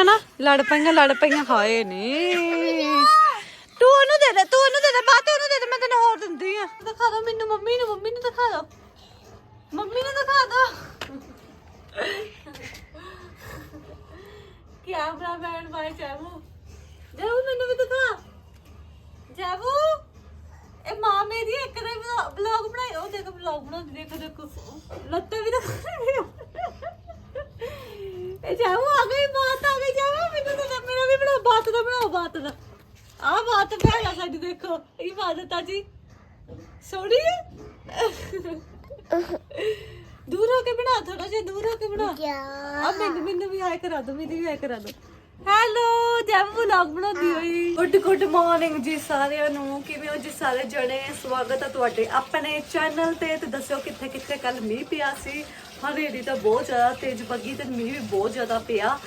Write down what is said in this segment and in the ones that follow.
ਧੀਆਂ ਨਾ। ਲੜ ਪਈਆਂ ਲੜ ਪਈਆਂ, ਹਾਏ ਨੀ। ਤੂੰ ਉਹਨੂੰ ਦੇ ਦੇ, ਤੂੰ ਉਹਨੂੰ ਦੇ ਦੇ ਬਾਤ ਉਹਨੂੰ ਦੇ ਦੇ, ਮੈਂ ਤੈਨੂੰ ਹੋਰ ਦਿੰਦੀ ਆ। ਦਿਖਾ ਦੋ ਮੈਨੂੰ, ਮੰਮੀ ਨੂੰ ਮੰਮੀ ਨੂੰ ਦਿਖਾ ਦੋ। ਮੰਮੀ ਨੂੰ ਦਿਖਾ ਦੋ। ਕੀ ਆ ਬਰਾ ਬੈਂਡ ਬਾਈ ਜਾਬੂ ਜਾਬੂ ਮੈਨੂੰ ਵੀ ਦਿਖਾ। ਜਾਬੂ ਇਹ ਮਾਂ ਮੇਰੀ ਇੱਕ ਦਾ ਵਲੌਗ ਬਣਾਈ, ਉਹ ਦੇਖ ਵਲੌਗ ਬਣਾਉਂਦੀ, ਦੇਖੋ ਦੇਖੋ। ਲੱਤੇ ਵੀ ਦਿਖਾ ਇਹ ਜਾਓ ਆ ਗਈ ਬਾਤ ਆ ਗਈ ਜਾਓ ਮੈਨੂੰ ਤਾਂ ਮੇਰਾ ਵੀ ਬਣਾਓ ਬਾਤ ਦਾ ਬਣਾਓ ਬਾਤ ਦਾ। ਆ ਬਾਤ ਭੈਣਾ ਸਾਡੀ ਦੇਖੋ ਇਹ ਬਾਤ ਆ ਜੀ। ਸੋੜੀ ਹੈ? ਦੂਰ ਹੋ ਕੇ ਬਣਾ ਥੋੜਾ ਜਿਹਾ ਦੂਰ ਹੋ ਕੇ ਬਣਾ। ਆ ਮੈਨੂੰ ਮੈਨੂੰ ਵੀ ਹਾਈ ਕਰਾ ਦੋ ਮੇਰੀ ਵੀ ਹਾਈ ਕਰਾ ਦੋ। ਹੈਲੋ ਜੈਬ ਵਲੌਗ ਬਣਾਉਂਦੀ ਹੋਈ। ਗੁੱਡ ਗੁੱਡ ਮਾਰਨਿੰਗ ਜੀ ਸਾਰਿਆਂ ਨੂੰ। ਕਿਵੇਂ ਹੋ ਜੀ ਸਾਰੇ ਜਣੇ? ਸਵਾਗਤ ਹੈ ਤੁਹਾਡੇ ਆਪਣੇ ਚੈਨਲ ਤੇ ਤੇ ਦੱਸਿਓ ਕਿੱਥੇ ਕਿੱਥੇ ਕੱਲ ਮੀਂਹ ਪਿਆ ਸੀ। ਹਨੇਰੀ ਤਾਂ ਬਹੁਤ ਜ਼ਿਆਦਾ, ਤੇਜ਼ ਬੱਗੀ ਤੇ ਮੀਂਹ ਵੀ ਬਹੁਤ ਜ਼ਿਆਦਾ ਪਿਆ।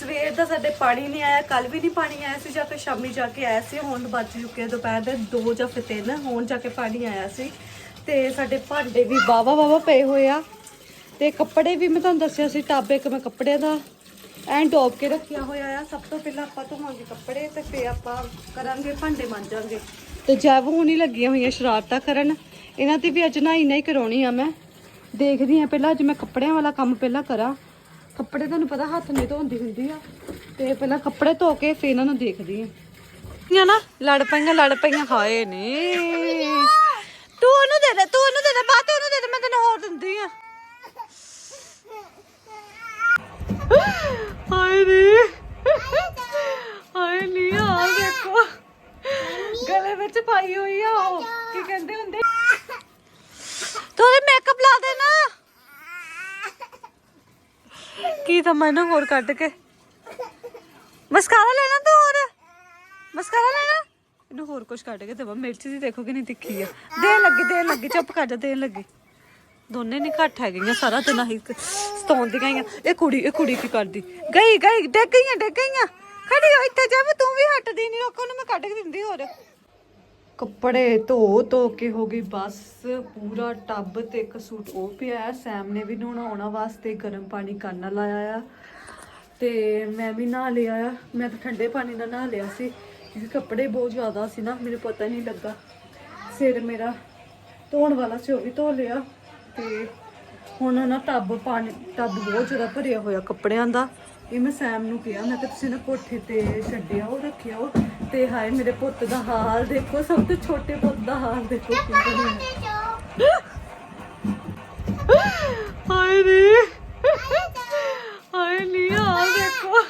ਸਵੇਰ ਦਾ ਸਾਡੇ ਪਾਣੀ ਨਹੀਂ ਆਇਆ ਕੱਲ ਵੀ ਨਹੀਂ ਪਾਣੀ ਆਇਆ ਸੀ ਜਾਂ ਫਿਰ ਸ਼ਾਮੀ ਜਾ ਕੇ ਆਇਆ ਸੀ, ਹੁਣ ਵੱਜ ਚੁੱਕੇ ਦੁਪਹਿਰ ਦੇ 2 ਜਾਂ ਫਿਰ 3 ਹੁਣ ਜਾ ਕੇ ਪਾਣੀ ਆਇਆ ਸੀ। ਤੇ ਸਾਡੇ ਭਾਂਡੇ ਵੀ ਵਾਵਾ ਵਾਵਾ ਪਏ ਹੋਏ ਆ। ਤੇ ਕੱਪੜੇ ਵੀ ਮੈਂ ਤੁਹਾਨੂੰ ਦੱਸਿਆ ਸੀ, ਟੱਬ ਇੱਕ ਮੈਂ ਕੱਪੜਿਆਂ ਦਾ, ਐਂ ਡੋਬ ਕੇ ਰੱਖਿਆ ਹੋਇਆ ਆ। ਸਭ ਤੋਂ ਪਹਿਲਾਂ ਆਪਾਂ ਧੋਵਾਂਗੇ ਕੱਪੜੇ ਤੇ ਫਿਰ ਆਪਾਂ ਕਰਾਂਗੇ, ਭਾਂਡੇ ਮਾਂਜਾਂਗੇ। ਤੇ ਜੈਵ ਹੁਣੀ ਲੱਗੀਆਂ ਹੋਈਆਂ ਸ਼ਰਾਰਤਾਂ ਕਰਨ। ਇਹਨਾਂ ਤੇ ਵੀ ਅੱਜ ਨਹਾਈ ਨਹੀਂ ਕਰਾਉਣੀ ਆ ਮੈਂ। ਦੇਖਦੀ ਆ ਪਹਿਲਾਂ, ਅੱਜ ਮੈਂ ਕੱਪੜਿਆਂ ਵਾਲਾ ਕੰਮ ਪਹਿਲਾਂ ਕਰਾਂ। ਕੱਪੜੇ ਤੁਹਾਨੂੰ ਪਤਾ ਹੱਥ ਨਹੀਂ ਧੋਂਦੀ ਹੁੰਦੀ ਆ। ਤੇ ਪਹਿਲਾਂ ਕੱਪੜੇ ਧੋ ਕੇ ਫਿਰ ਇਹਨਾਂ ਨੂੰ ਦੇਖਦੀ ਆ। ਧੀਆਂ ਨਾ ਲੜ ਪਈਆਂ ਲੜ ਪਈਆਂ, ਹਾਏ ਨੀ। ਤੂੰ ਉਹਨੂੰ ਦੇ ਦੇ, ਤੂੰ ਉਹਨੂੰ ਦੇ ਦੇ ਬਾਤ ਉਹਨੂੰ ਦੇ ਦੇ, ਮੈਂ ਤੈਨੂੰ ਹੋਰ ਦਿੰਦੀ ਆ। ਹਾਏ ਨੀ। ਹਾਏ ਨੀ ਆ ਦੇਖੋ। ਗਲੇ ਵਿੱਚ ਪਾਈ ਹੋਈ ਆ ਉਹ। ਕੀ ਕਹਿੰਦੇ ਹੁੰਦੇ? ਤੂੰ ਮੇਕਅਪ ਲਾ ਦੇ ਨਾ। ਕੀ ਤਾਂ ਮੈਨੂੰ ਹੋਰ ਕੱਢ ਕੇ। ਮਸਕਾਰਾ ਲੈਣਾ ਤੂੰ ਹੋਰ। ਮਸਕਾਰਾ ਲੈਣਾ। ਇਹਨੂੰ ਹੋਰ ਕੁਝ ਕੱਢ ਕੇ ਦੇਵਾਂ। ਮਿਰਚ ਦੀ ਦੇਖੋ ਕਿੰਨੀ ਤਿੱਖੀ ਆ। ਦੇਣ ਲੱਗੀ ਦੇਣ ਲੱਗੀ। ਚੁੱਪ ਕਰ ਜਾ, ਦੇਣ ਲੱਗੀ। ਦੋਨੇ ਨਹੀਂ ਘੱਟ ਹੈਗੀਆਂ ਸਾਰਾ ਤੇ ਨਹੀਂ ਸਤੌਣ ਦੀ ਗਈਆਂ ਇਹ ਕੁੜੀ ਇਹ ਕੁੜੀ ਕੀ ਕਰਦੀ? ਗਈ ਗਈ, ਡਿੱਗ ਗਈਆਂ ਡਿੱਗ ਗਈਆਂ। ਖੜੀ ਹੋ, ਇੱਥੇ ਜਾ ਤੂੰ ਵੀ ਹਟਦੀ ਨਹੀਂ ਲੋਕਾਂ ਨੂੰ ਮੈਂ ਕੱਢ ਕੇ ਦਿੰਦੀ ਹੋਰ। ਕੱਪੜੇ ਧੋ ਧੋ ਕੇ ਹੋ ਗਈ ਬਸ। ਪੂਰਾ ਟੱਬ ਤੇ ਇੱਕ ਸੂਟ ਉਹ ਪਿਆ ਹੈ। ਸੈਮ ਨੇ ਵੀ ਨਹਾਉਣਾ ਵਾਸਤੇ ਗਰਮ ਪਾਣੀ ਕਰਨਾ ਲਾਇਆ ਆ। ਤੇ ਮੈਂ ਵੀ ਨਹਾ ਲਿਆ ਆ। ਮੈਂ ਤਾਂ ਠੰਡੇ ਪਾਣੀ ਨਾਲ ਨਹਾ ਲਿਆ ਸੀ। ਕਿਉਂਕਿ ਕੱਪੜੇ ਬਹੁਤ ਜ਼ਿਆਦਾ ਸੀ ਨਾ, ਮੈਨੂੰ ਪਤਾ ਨਹੀਂ ਲੱਗਾ। ਸਿਰ ਮੇਰਾ ਧੋਣ ਵਾਲਾ ਸੀ, ਉਹ ਵੀ ਧੋ ਲਿਆ। ਤੇ ਹੁਣ ਨਾ ਟੱਬ ਪਾਣੀ, ਟੱਬ ਬਹੁਤ ਜ਼ਿਆਦਾ ਭਰਿਆ ਹੋਇਆ ਕੱਪੜਿਆਂ ਦਾ। ਇਹ ਮੈਂ ਸੈਮ ਨੂੰ ਕਿਹਾ, ਮੈਂ ਕਿ ਤੁਸੀਂ ਨਾ ਕੋਠੇ ਤੇ ਛੱਡਿਆ ਉਹ, ਰੱਖਿਆ ਉਹ। ਤੇ ਹਾਏ ਮੇਰੇ ਪੁੱਤ ਦਾ ਹਾਲ ਦੇਖੋ, ਸਭ ਤੋਂ ਛੋਟੇ ਪੁੱਤ ਦਾ ਹਾਲ ਦੇਖੋ ਕੀ ਬਣਿਆ। ਹਾਏ ਨੀ। ਹਾਏ ਨੀ, ਆ ਦੇਖੋ।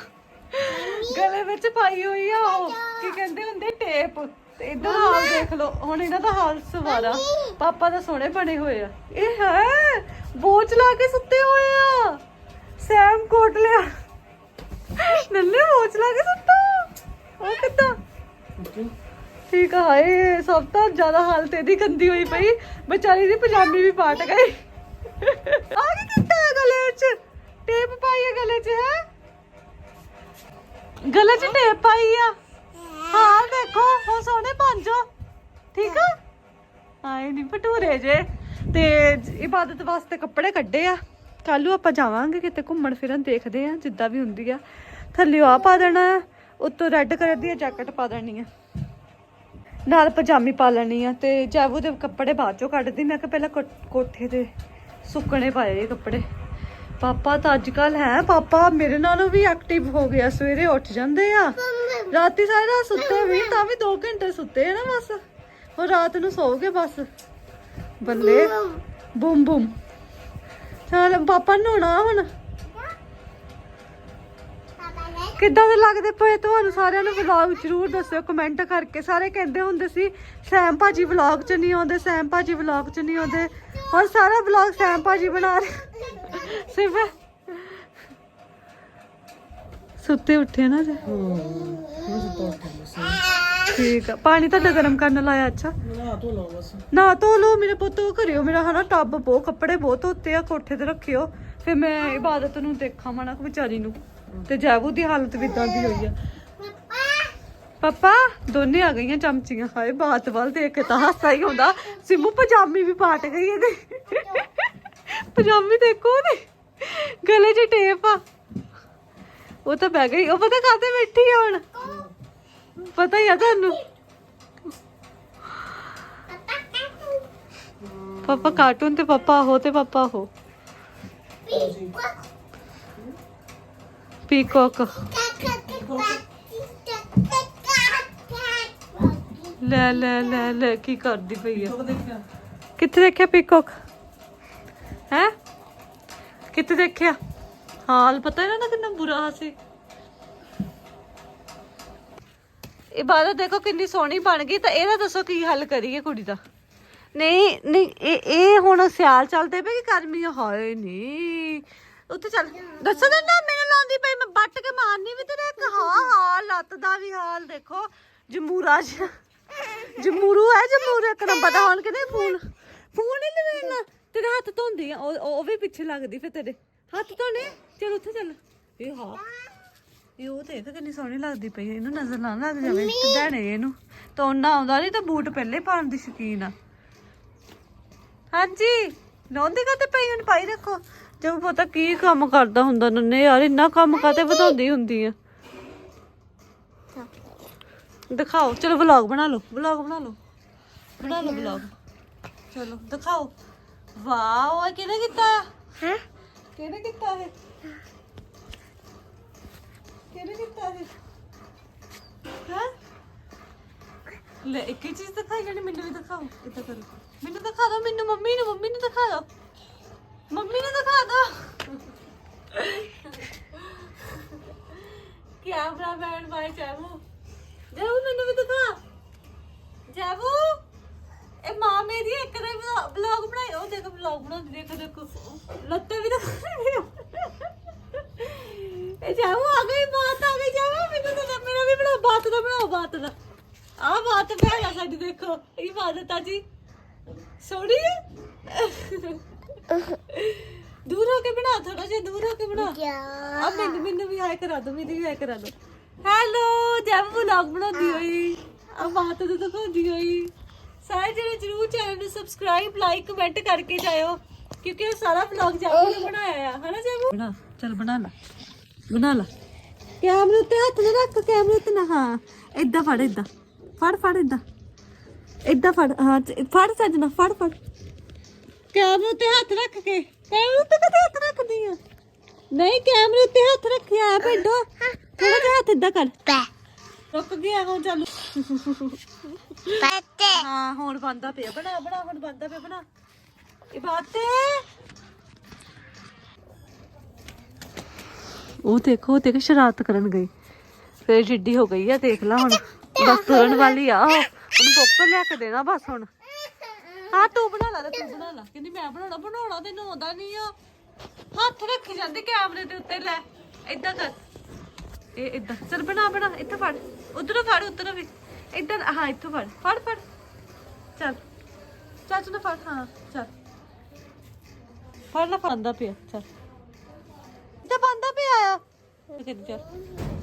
ਗਲੇ ਵਿੱਚ ਪਾਈ ਹੋਈ ਆ ਉਹ, ਕੀ ਕਹਿੰਦੇ ਹੁੰਦੇ, ਟੇਪ। ਤੇ ਹਾਲ ਦੇਖ ਲਓ, ਹੁਣ ਇਹਨਾਂ ਦਾ ਹਾਲ ਸਵਾਰਾ। ਪਾਪਾ ਦਾ ਸੋਹਣੇ ਬਣੇ ਹੋਏ ਆ। ਇਹ ਹੈ ਬੋਝ ਲਾ ਕੇ ਸੁੱਤੇ ਹੋਏ ਆ। ਸੈਮ ਕੋਟ ਲਿਆ। ਨੰਨੇ ਬੋਝ ਲਾ ਕੇ ਸੁੱਤਾ। ਉਹ ਕਿੱਦਾਂ? ਠੀਕ ਆ ਹਾਏ, ਸਭ ਤੋਂ ਜ਼ਿਆਦਾ ਹਾਲਤ ਇਹਦੀ ਗੰਦੀ ਹੋਈ ਪਈ। ਵਿਚਾਰੀ ਦੀ ਪਜਾਮੀ ਵੀ ਪਾਟ ਗਈ। ਆ ਕੀ ਕੀਤਾ ਹੈ ਗਲੇ ਵਿੱਚ ਟੇਪ ਪਾਈ ਹੈ ਗਲੇ 'ਚ, ਹੈ? ਗਲੇ 'ਚ ਟੇਪ ਪਾਈ ਆ? ਹਾਂ ਦੇਖੋ ਹੁਣ ਸੋਹਣੇ ਬਣ ਠੀਕ ਆ? ਆਏ ਨਹੀਂ ਭਟੂਰੇ ਜੇ। ਤੇ ਇਬਾਦਤ ਵਾਸਤੇ ਕੱਪੜੇ ਕੱਢੇ ਆ। ਕੱਲੂ ਆਪਾਂ ਜਾਵਾਂਗੇ ਕਿਤੇ ਘੁੰਮਣ ਫਿਰਨ, ਦੇਖਦੇ ਆ, ਜਿੱਦਾਂ ਵੀ ਹੁੰਦੀ ਆ। ਥੱਲੇ ਆ ਪਾ ਦੇਣਾ। ਉੱਤੋਂ ਰੈੱਡ ਕਲਰ ਦੀ ਜੈਕਟ ਪਾ ਦੇਣੀ ਆ ਨਾਲ ਪਜਾਮੀ ਪਾ ਲੈਣੀ ਆ ਤੇ ਜੈਵੂ ਦੇ ਕੱਪੜੇ ਬਾਅਦ ਚੋਂ ਕੱਢਦੀ। ਮੈਂ ਕਿ ਪਹਿਲਾਂ ਕੋਠੇ ਤੇ ਸੁੱਕਣੇ ਪਾਏ ਇਹ ਕੱਪੜੇ। ਪਾਪਾ ਤਾਂ ਅੱਜ ਕੱਲ ਹੈ, ਪਾਪਾ ਮੇਰੇ ਨਾਲੋਂ ਵੀ ਐਕਟਿਵ ਹੋ ਗਿਆ, ਸਵੇਰੇ ਉੱਠ ਜਾਂਦੇ ਆ। ਰਾਤੀ ਸਾਰਾ ਰਾਤ ਸੁੱਤੇ ਵੀ ਤਾਂ ਵੀ 2 ਘੰਟੇ ਸੁੱਤੇ ਆ ਨਾ ਬਸ। ਉਹ ਰਾਤ ਨੂੰ ਸੌਗੇ ਬਸ। ਬੱਲੇ ਬੂਮ ਬੂਮ ਚਲ ਪਾਪਾ ਨਹਾਉਣਾ ਹੁਣ। ਕਿੱਦਾਂ ਦੇ ਲੱਗਦੇ ਪਏ ਤੁਹਾਨੂੰ ਸਾਰਿਆਂ ਨੂੰ ਵਲੌਗ ਜ਼ਰੂਰ ਦੱਸਿਓ ਕਮੈਂਟ ਕਰਕੇ। ਸਾਰੇ ਕਹਿੰਦੇ ਹੁੰਦੇ ਸੀ ਸੈਮ ਭਾਜੀ ਵਲੌਗ 'ਚ ਨਹੀਂ ਆਉਂਦੇ ਸੈਮ ਭਾਜੀ ਵਲੌਗ 'ਚ ਨਹੀਂ ਆਉਂਦੇ। ਹੁਣ ਸਾਰਾ ਵਲੌਗ ਸੈਮ ਭਾਜੀ ਬਣਾ ਰਹੇ। ਸਿਰਫ ਸੁੱਤੇ ਉੱਠੇ ਨਾ ਜੇ। ਠੀਕ ਆ। ਪਾਣੀ ਤੁਹਾਡਾ ਗਰਮ ਕਰਨ ਲਾਇਆ ਅੱਛਾ। ਨਾ ਧੋ ਲਓ ਮੇਰੇ ਪੁੱਤ ਕਰਿਓ। ਮੇਰਾ ਹਨਾ ਟੱਬ ਬਹੁਤ ਕੱਪੜੇ ਬਹੁਤ ਧੋਤੇ ਆ ਕੋਠੇ ਤੇ ਰੱਖਿਓ। ਫਿਰ ਮੈਂ ਇਬਾਦਤ ਨੂੰ ਦੇਖਾਂ ਮਣਾ ਕਿ ਵਿਚਾਰੀ ਨੂੰ। ਤੇ ਜੈਬੂ ਦੀ ਹਾਲਤ ਵੀ ਇਦਾਂ ਦੀ ਹੋਈ ਆ। ਪਾਪਾ, ਦੋਨੇ ਆ ਗਈਆਂ ਚਮਚੀਆਂ, ਹਾਏ, ਬਾਤ ਵੱਲ ਦੇਖ ਕੇ ਤਾਂ ਹਾਸਾ ਹੀ ਹੁੰਦਾ ਸਿੰਮੂ ਪਜਾਮੀ ਵੀ ਪਾਟ ਗਈ ਇਹਦੇ। ਪਜਾਮੀ ਦੇਖੋ ਉਹਦੀ। ਗਲੇ 'ਚ ਟੇਪ ਆ। ਉਹ ਤਾਂ ਬਹਿ ਗਈ। ਉਹ ਪਤਾ ਕਾਤੇ ਬੈਠੀ ਆ ਹੁਣ? ਪਤਾ ਹੀ ਆ ਤੁਹਾਨੂੰ। ਪਾਪਾ ਕਾਰਟੂਨ ਤੇ ਪਾਪਾ ਹੋ ਤੇ ਪਾਪਾ ਹੋ। ਪੀਕੋਕ ਲੈ ਲੈ ਲੈ ਲੈ ਕੀ ਕਰਦੀ ਪਈ ਆ? ਕਿੱਥੇ ਦੇਖਿਆ? ਪੀਕੋਕ? ਹੈ? ਕਿੱਥੇ ਦੇਖਿਆ? ਹਾਲ ਪਤਾ ਇਹਨਾਂ ਦਾ ਕਿੰਨਾ ਬੁਰਾ ਸੀ। ਇਬਾਦਤ ਦੇਖੋ ਕਿੰਨੀ ਸੋਹਣੀ ਬਣ ਗਈ ਤਾਂ ਇਹਦਾ ਦੱਸੋ ਕੀ ਹੱਲ ਕਰੀਏ ਕੁੜੀ ਦਾ। ਨਹੀਂ ਨਹੀਂ ਇਹ ਇਹ ਹੁਣ ਸਿਆਲ ਚੱਲਦੇ ਪਏ ਕਿ ਗਰਮੀ ਆ? ਹਾਏ ਨਹੀਂ ਉੱਥੇ ਚੱਲ। ਦੱਸੋ ਤਾਂ ਨਾ ਮੈਨੂੰ ਲਾਉਂਦੀ ਪਈ ਮੈਂ ਬੱਟ ਕੇ ਮਾਰਨੀ ਵੀ ਤੇਰੇ ਇੱਕ। ਹਾਂ ਹਾਂ ਲੱਤ ਦਾ ਵੀ ਹਾਲ ਦੇਖੋ। ਜਮੂਰਾ ਜਿਹਾ। ਜਮੂਰੂ ਹੈ ਜਮੂਰੂ ਇੱਕ ਨੰਬਰ ਦਾ ਹੁਣ ਕਿਤੇ ਫੋਨ ਫੋਨ ਹੀ ਲੈਣਾ ਤੇਰੇ ਹੱਥ ਧੋਂਦੀ ਆ ਉਹ ਉਹ ਵੀ ਪਿੱਛੇ ਲੱਗਦੀ ਫਿਰ ਤੇਰੇ। ਹੱਥ ਧੋਣੇ? ਚਲ ਉੱਥੇ ਚੱਲ। ਇਹ ਹਾਂ। ਇਹ ਉਹ ਦੇਖ ਕਿੰਨੀ ਸੋਹਣੀ ਲੱਗਦੀ ਪਈ ਇਹਨੂੰ ਨਜ਼ਰ ਨਾ ਲੱਗ ਜਾਵੇ ਕਢਾਣੇ ਇਹਨੂੰ। ਤੋੜਨਾ ਆਉਂਦਾ ਨਹੀਂ ਤਾਂ ਬੂਟ ਪਹਿਲੇ ਪਾਉਣ ਦੀ ਸ਼ੌਕੀਨ ਆ। ਹਾਂਜੀ। ਲਾਉਂਦੀ ਕਾਤੇ ਪਈ ਹੁਣ ਪਾਈ ਰੱਖੋ। ਜਦ ਪਤਾ ਕੀ ਕੰਮ ਕਰਦਾ ਹੁੰਦਾ ਨੰਨੇ ਯਾਰ ਇੰਨਾ ਕੰਮ ਕਾਤੇ ਵਧਾਉਂਦੀ ਹੁੰਦੀ ਆ? ਦਿਖਾਓ ਚਲੋ ਵਲੌਗ ਬਣਾ ਲਓ ਵਲੌਗ ਬਣਾ ਲਓ। ਬਣਾ ਲਓ ਵਲੌਗ ਚਲੋ ਦਿਖਾਓ। ਵਾਓ ਇਹ ਕਿਹਨੇ ਕੀਤਾ? ਹੈ? ਕਿਹਨੇ ਕੀਤਾ ਹੈ ਕਿਹਨੇ ਕੀਤਾ ਹੈ ਹਾਂ? ਲੈ ਇੱਕ ਹੀ ਚੀਜ਼ ਦਿਖਾਈ ਜਾਣੀ ਮੈਨੂੰ ਵੀ ਦਿਖਾਓ। ਇਦਾਂ ਕਰੋ। ਮੈਨੂੰ ਦਿਖਾ ਦਿਓ ਮੈਨੂੰ ਮੰਮੀ ਨੂੰ ਮੰਮੀ ਨੂੰ ਦਿਖਾ ਦਿਓ ਮੰਮੀ ਨੂੰ ਦਿਖਾ ਦਿਓ ਕੈਮਰਾਮੈਨ ਬਾਈ ਚਾਹੂ ਜਾਊ ਮੈਨੂੰ ਵੀ ਦਿਖਾ। ਜਾਵੂ, ਇਹ ਮਾਂ ਮੇਰੀ ਇੱਕ ਨੇ ਵਲੌਗ ਬਣਾਈ। ਉਹ ਦੇਖ ਵਲੌਗ ਬਣਾਉਂਦੀ ਦੇਖ, ਦੇਖੋ। ਲੱਤੇ ਵੀ ਦਿਖਾ ਇਹ ਜਾਵੂ ਆ ਗਈ, ਬਾਤ ਆ ਗਈ ਜਾਵੂ। ਮੈਨੂੰ ਤਾਂ ਮੇਰਾ ਵੀ ਬਣਾ ਬਾਤ ਦਾ ਬਣਾਓ, ਬਾਤ ਦਾ। ਆ ਬਾਤ ਭੈਣਾ ਸਾਡੀ, ਦੇਖੋ। ਇਹ ਬਾਤ ਆ ਜੀ। ਸੋਹਣੀ ਹੈ ਦੂਰ ਹੋ ਕੇ ਬਣਾ ਥੋੜਾ ਜਿਹਾ ਦੂਰ ਹੋ ਕੇ ਬਣਾ। ਆ। ਮੈਨੂੰ ਮੈਨੂੰ ਵੀ ਹਾਈ ਕਰਾ ਦੋ ਮੇਰੀ ਵੀ ਹਾਈ ਕਰਾ ਦੋ। ਹੈਲੋ ਜੈਮ ਵਲੌਗ ਬਣਾਉਂਦੀ ਹੋਈ। ਆ ਬਾਤ ਤੇ ਦਿਖਾਉਂਦੀ ਹੋਈ। ਸਾਰੇ ਜਿਹੜੇ ਜਰੂਰ ਚੈਨਲ ਨੂੰ ਸਬਸਕ੍ਰਾਈਬ ਲਾਈਕ ਕਮੈਂਟ ਕਰਕੇ ਜਾਇਓ ਕਿਉਂਕਿ ਇਹ ਸਾਰਾ ਵਲੌਗ ਜੈਮ ਨੇ ਬਣਾਇਆ ਆ। ਹਨਾ ਜੈਮ? ਬਣਾ ਚਲ ਬਣਾ ਲੈ। ਬਣਾ ਲੈ। ਕੈਮਰੇ ਉੱਤੇ ਹੱਥ ਨਾ ਰੱਖ ਕੈਮਰੇ ਉੱਤੇ ਨਾ ਹਾਂ। ਏਦਾਂ ਫੜ ਏਦਾਂ। ਫੜ ਫੜ ਏਦਾਂ। ਏਦਾਂ ਫੜ ਹਾਂ ਫੜ ਸੱਜਣਾ ਫੜ ਫੜ। ਕੈਮਰੇ ਉੱਤੇ ਹੱਥ ਰੱਖ ਕੇ? ਕੈਮਰੇ ਉੱਤੇ ਕਿੱਥੇ ਹੱਥ ਰੱਖਦੀ ਆ? ਨਹੀਂ ਕੈਮਰੇ ਉੱਤੇ ਹੱਥ ਰੱਖਿਆ ਭੇਡੋ ਥੋੜਾ ਜਿਹਾ ਹੱਥ ਏਦਾਂ ਕਰ। ਰੁਕ ਗਿਆ ਹੁਣ ਚੱਲ। ਹਾਂ ਹੁਣ ਬੰਦਾ ਪਿਆ। ਬਣਾ ਬਣਾ ਹੁਣ ਬੰਦਾ ਪਿਆ ਬਣਾ। ਇਹ ਬਾਤੇ। ਉਹ ਦੇਖੋ ਉਹ ਦੇਖ ਸ਼ਰਾਰਤ ਕਰਨ ਗਈ। ਫੇਰ ਜਿੱਡੀ ਹੋ ਗਈ ਆ ਦੇਖ ਲਾ ਹੁਣ। ਬਸ ਤੁਰਨ ਵਾਲੀ ਆ ਉਹ। ਉਹਨੂੰ ਕੋਕਰ ਲਿਆ ਕੇ ਦੇਣਾ ਬਸ ਹੁਣ। ਹਾਂ, ਤੂੰ ਬਣਾ ਲੈ ਤੇ ਤੂੰ ਬਣਾ ਲੈ। ਕਹਿੰਦੀ ਮੈਂ ਬਣਾਉਣਾ ਬਣਾਉਣਾ ਤੈਨੂੰ ਆਉਂਦਾ ਨਹੀਂ ਆ। ਹੱਥ ਰੱਖੀ ਜਾਂਦੀ ਕੈਮਰੇ ਦੇ ਉੱਤੇ, ਲੈ, ਏਦਾਂ ਕਰ। ਇਹ ਏਦਾਂ, ਚਲ ਬਣਾ ਬਣਾ, ਇੱਥੇ ਫੜ। ਉਧਰੋਂ ਫੜ, ਉਧਰੋਂ ਵੀ। ਏਦਾਂ ਹਾਂ, ਇੱਥੋਂ ਫੜ ਫੜ ਫੜ। ਚੱਲ। ਚਾਚੂ ਨੇ ਫੜ, ਹਾਂ, ਚੱਲ। ਫੜ ਲੈ ਫੜਦਾ ਪਿਆ, ਚੱਲ। ਇੱਥੇ ਬੰਦਾ ਪਿਆ ਆ? ਕਹਿੰਦੀ ਚੱਲ।